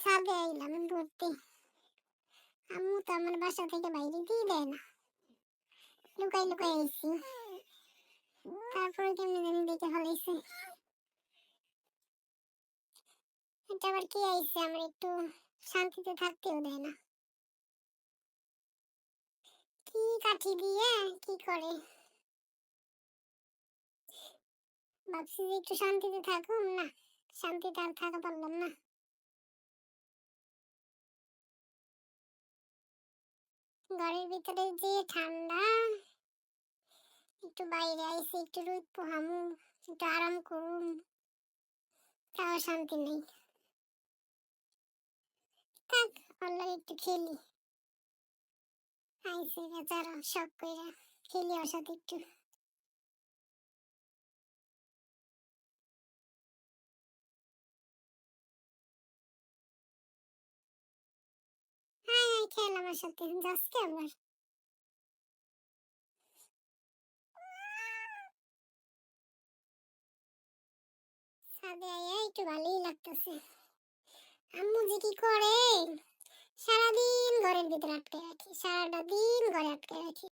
ছাদে আইলাম ঘুরতে আম্মু তো আমার বাসা থেকে বাইরে দিয়ে দেয় না। লুকাই লুকাই আইছি। তারপরে কেমনি জানি দেখে ফেলাইছে। এটা আবার কি আইছে? আমার একটু শান্তিতে থাকতেও দেয় না। কি কাঠি দিয়ে? কি করে? ভাবছি যে একটু শান্তিতে থাকুম না। শান্তিতে আর থাকা পারলাম না। ঘরের ভিতরে যে ঠান্ডা। একটু বাইরে আইসি, একটু রোদ পোহামু, একটু আরাম করুম। তাও শান্তি নেই। থাক অল্লাহ একটু খেলি। আইসি বেচারা, শখ করে খেলি ওর সাথে একটু। খেল আমার সাথে যাস আমার একটু ভালোই লাগতেছে আম্মু যে কি করে সারাদিন ঘরের ভিতরে আটকে রাখি সারাটা দিন ঘরে আটকে রাখি